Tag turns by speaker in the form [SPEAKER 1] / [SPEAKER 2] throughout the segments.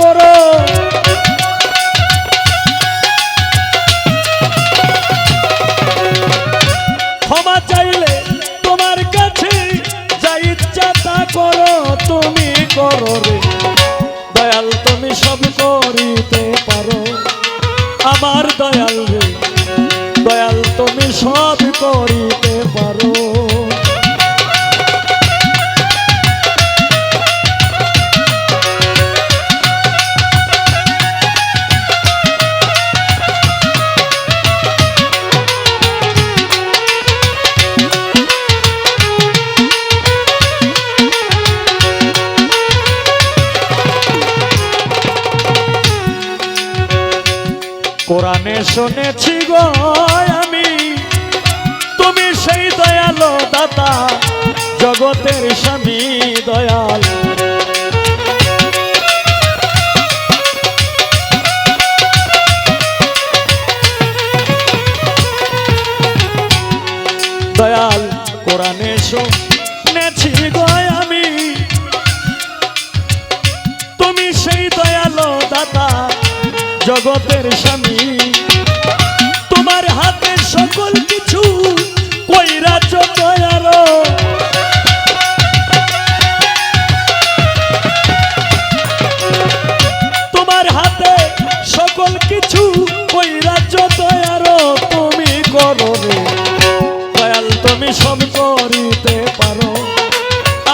[SPEAKER 1] করো। ক্ষমা চাইলে তোমার কাছে যা ইচ্ছা তা করো, তুমি করো রে। দয়াল, তুমি সব করিতে পারো। আমার দয়াল রে, দয়াল, তুমি সব করিতে পারো। কোরআনে শুনেছি গো আমি। তুমি সেই দয়ালো দাতা, জগতের স্বামী দয়াল। দয়াল, কোরআনে শুনেছি গো জগতের স্বামী। তোমার হাতে সকল কিছু কইরা দয়ার তোমার হাতে সকল কিছু কইরা দয়ার তুমি করো দয়াল তুমি সব করিতে পারো।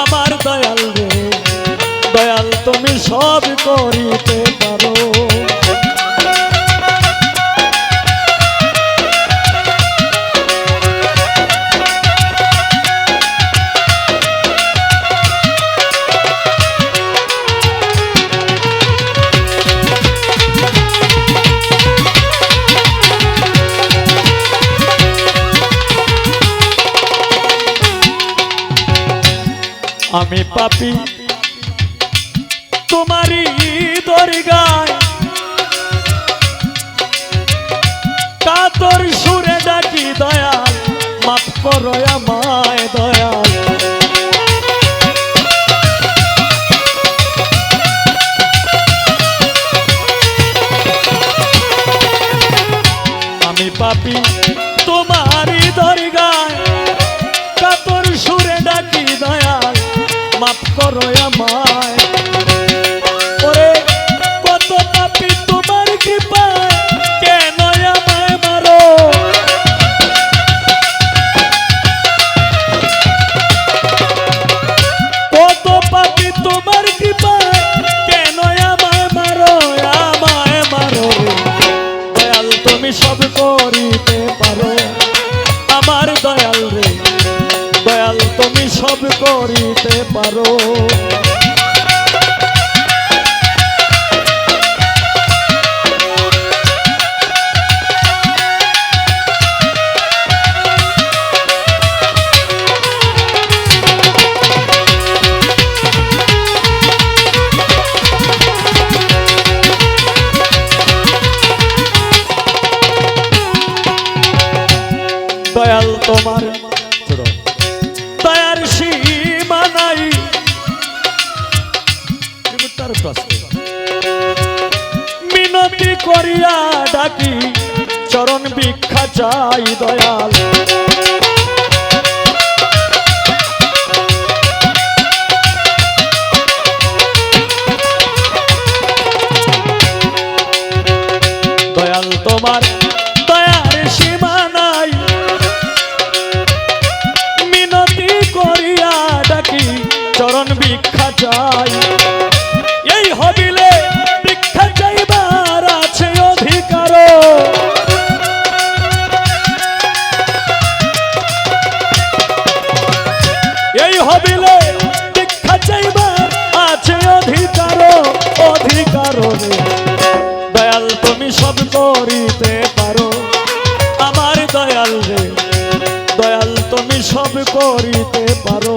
[SPEAKER 1] আমার দয়াল রে, দয়াল তুমি সব করিতে পারো। আমি পাপি। তোমারই দরগায় কাতর সুরে ডাকি দয়াল মাফ করো আমায় দয়াল। আমি পাপি। মাফ করিতে পারো। তোমার প্রশ্ন মিনতি করিয়া ডাকি, চরণ ভিক্ষা চাই দয়াল। দয়াল তোমার দয়ার নাই। মিনতি করিয়া ডাকি, চরণ ভিক্ষা এই হবিলে ভিক্ষা চাইবার আছে অধিকার এই হবিলে ভিক্ষা চাইবার আছে অধিকার অধিকার দয়াল, তুমি সব করিতে পারো। আমার দয়াল রে, দয়াল, তুমি সব করিতে পারো।